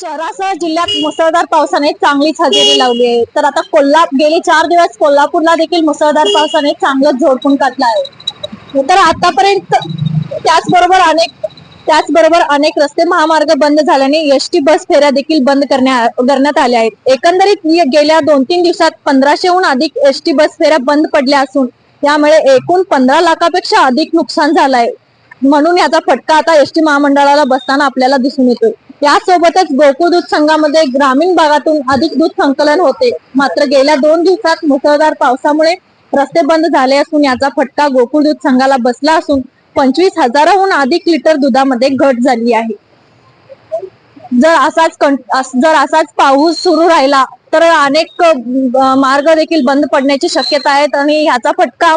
शहरासह जिल्ह्यात मुसळधार पावसाने चांगलीच हजेरी लावली आहे. तर आता कोल्हापूर गेले चार दिवस कोल्हापूरला देखील मुसळधार पावसाने चांगलंच झोडपून काढलं आहे. तर आतापर्यंत त्याचबरोबर अनेक त्याचबरोबर अनेक रस्ते महामार्ग बंद झाल्याने एसटी बस फेऱ्या देखील बंद करण्या- करण्यात आल्या आहेत. एकंदरीत गेल्या दोन तीन दिवसात पंधराशेहून अधिक एसटी बस फेऱ्या बंद पडल्या असून त्यामुळे एकूण पंधरा लाखापेक्षा अधिक नुकसान झालं आहे. म्हणून याचा फटका आता एसटी महामंडळाला बसताना आपल्याला दिसून येतोय. यासोबतच गोकुळ दूध संघामध्ये ग्रामीण भागातून अधिक दूध संकलन होते. मात्र गेल्या दोन दिवसात मुसळधार पावसामुळे रस्ते बंद झाले असून याचा फटका गोकुळ दूध संघाला बसला असून पंचवीस हजाराहून अधिक लिटर दुधामध्ये घट झाली आहे. जर असाच जर असाच पाऊस सुरू राहिला तर अनेक मार्ग देखील बंद पडण्याची शक्यता आहेत आणि ह्याचा फटका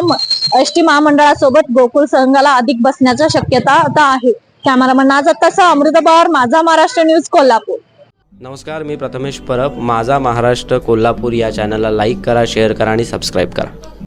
एस टी महामंडळासोबत गोकुळ संघाला अधिक बसण्याच्या शक्यता आता आहे. कॅमेरामन नाजत तसं अमृता पवार माझा महाराष्ट्र न्यूज कोल्हापूर. नमस्कार मी प्रथमेश परब. माझा महाराष्ट्र कोल्हापूर या चॅनलला लाईक करा शेअर करा आणि सबस्क्राईब करा.